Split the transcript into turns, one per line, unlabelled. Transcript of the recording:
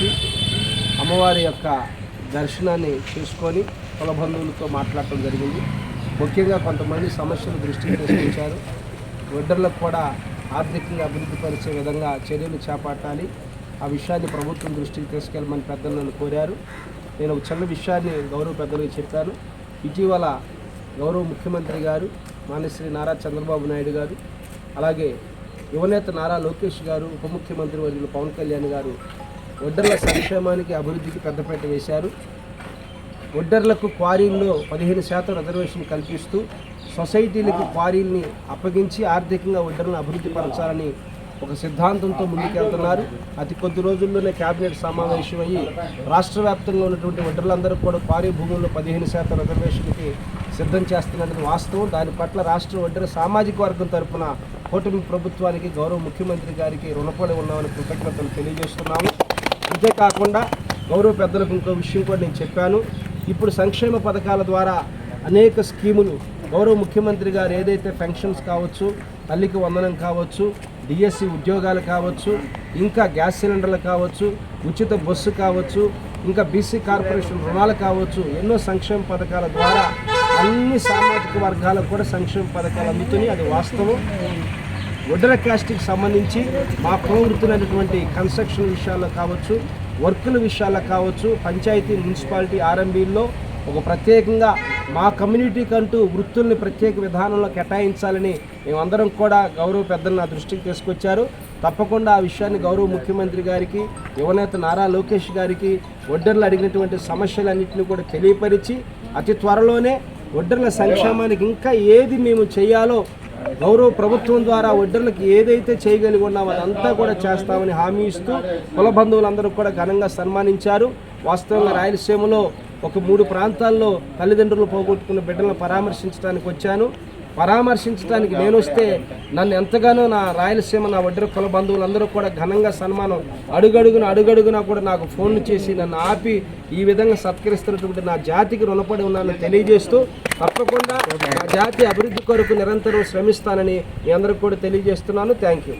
చేసి అమ్మవారి యొక్క దర్శనాన్ని చేసుకొని కుల బంధువులతో మాట్లాడటం జరిగింది. ముఖ్యంగా కొంతమంది సమస్యలు దృష్టికి తీసుకొచ్చారు. వడ్డర్లకు కూడా ఆర్థికంగా అభివృద్ధి పరిచే విధంగా చర్యలు చేపట్టాలి. ఆ విషయాన్ని ప్రభుత్వం దృష్టికి తీసుకెళ్ళమని పెద్దలు నన్ను కోరారు. నేను ఒక చిన్న విషయాన్ని గౌరవ పెద్దలకు చెప్పాను. ఇటీవల గౌరవ ముఖ్యమంత్రి గారు మాన్యశ్రీ నారా చంద్రబాబు నాయుడు గారు అలాగే యువనేత నారా లోకేష్ గారు ఉప ముఖ్యమంత్రి వర్యులు పవన్ కళ్యాణ్ గారు ఒడ్డర్ల సంక్షేమానికి అభివృద్ధికి పెద్దపీట వేశారు. ఒడ్డర్లకు క్వారీల్లో పదిహేను శాతం రిజర్వేషన్ కల్పిస్తూ సొసైటీలకు క్వారీల్ని అప్పగించి ఆర్థికంగా ఒడ్డర్లను అభివృద్ధి పరచాలని ఒక సిద్ధాంతంతో ముందుకెళ్తున్నారు. అతి కొద్ది రోజుల్లోనే కేబినెట్ సమావేశం అయ్యి రాష్ట్ర వ్యాప్తంగా ఉన్నటువంటి ఒడ్డర్లందరూ కూడా క్వారీ భూముల్లో పదిహేను శాతం రిజర్వేషన్కి సిద్ధం చేస్తున్నది వాస్తవం. దాని పట్ల రాష్ట్ర ఒడ్డర సామాజిక వర్గం తరపున కూటమి ప్రభుత్వానికి గౌరవ ముఖ్యమంత్రి గారికి రుణపడి ఉన్నామని కృతజ్ఞతలు తెలియజేస్తున్నాము. అంతేకాకుండా గౌరవ పెద్దలకు ఇంకో విషయం కూడా నేను చెప్పాను. ఇప్పుడు సంక్షేమ పథకాల ద్వారా అనేక స్కీములు గౌరవ ముఖ్యమంత్రి గారు ఏదైతే పెన్షన్స్ కావచ్చు తల్లికి వందనం కావచ్చు డిఎస్సి ఉద్యోగాలు కావచ్చు ఇంకా గ్యాస్ సిలిండర్లు కావచ్చు ఉచిత బస్సు కావచ్చు ఇంకా బీసీ కార్పొరేషన్ రుణాలు కావచ్చు ఎన్నో సంక్షేమ పథకాల ద్వారా అన్ని సామాజిక వర్గాలకు కూడా సంక్షేమ పథకాలు అందుతున్నాయి. అది వాస్తవం. వడ్డల క్యాస్ట్కి సంబంధించి మా కులవృత్తులైనటువంటి కన్స్ట్రక్షన్ విషయాల్లో కావచ్చు వర్కుల విషయాల్లో కావచ్చు పంచాయతీ మున్సిపాలిటీ ఆర్ఎంబీల్లో ఒక ప్రత్యేకంగా మా కమ్యూనిటీకి అంటూ వృత్తుల్ని ప్రత్యేక విధానంలో కేటాయించాలని మేమందరం కూడా గౌరవ పెద్దలు నా దృష్టికి తీసుకొచ్చారు. తప్పకుండా ఆ విషయాన్ని గౌరవ ముఖ్యమంత్రి గారికి యువనేత నారా లోకేష్ గారికి ఒడ్డర్లు అడిగినటువంటి సమస్యలన్నింటినీ కూడా తెలియపరిచి అతి త్వరలోనే ఒడ్డర్ల సంక్షేమానికి ఇంకా ఏది మేము చేయాలో గౌరవ ప్రభుత్వం ద్వారా ఒడ్డర్లకు ఏదైతే చేయగలిగి ఉన్నామో అదంతా కూడా చేస్తామని హామీ ఇస్తూ కుల బంధువులందరూ కూడా ఘనంగా సన్మానించారు. వాస్తవంగా రాయలసీమలో ఒక మూడు ప్రాంతాల్లో తల్లిదండ్రులు పోగొట్టుకున్న బిడ్డలను పరామర్శించడానికి వచ్చాను. పరామర్శించడానికి నేను వస్తే నన్ను ఎంతగానో నా రాయలసీమ నా ఒడ్డర కుల బంధువులందరూ కూడా ఘనంగా సన్మానం అడుగడుగున అడుగడుగునా కూడా నాకు ఫోన్లు చేసి నన్ను ఆపి ఈ విధంగా సత్కరిస్తున్నటువంటి నా జాతికి రుణపడి ఉన్నానని తెలియజేస్తూ తప్పకుండా నా జాతి అభివృద్ధి కొరకు నిరంతరం శ్రమిస్తానని మీ అందరికి కూడా తెలియజేస్తున్నాను. Thank you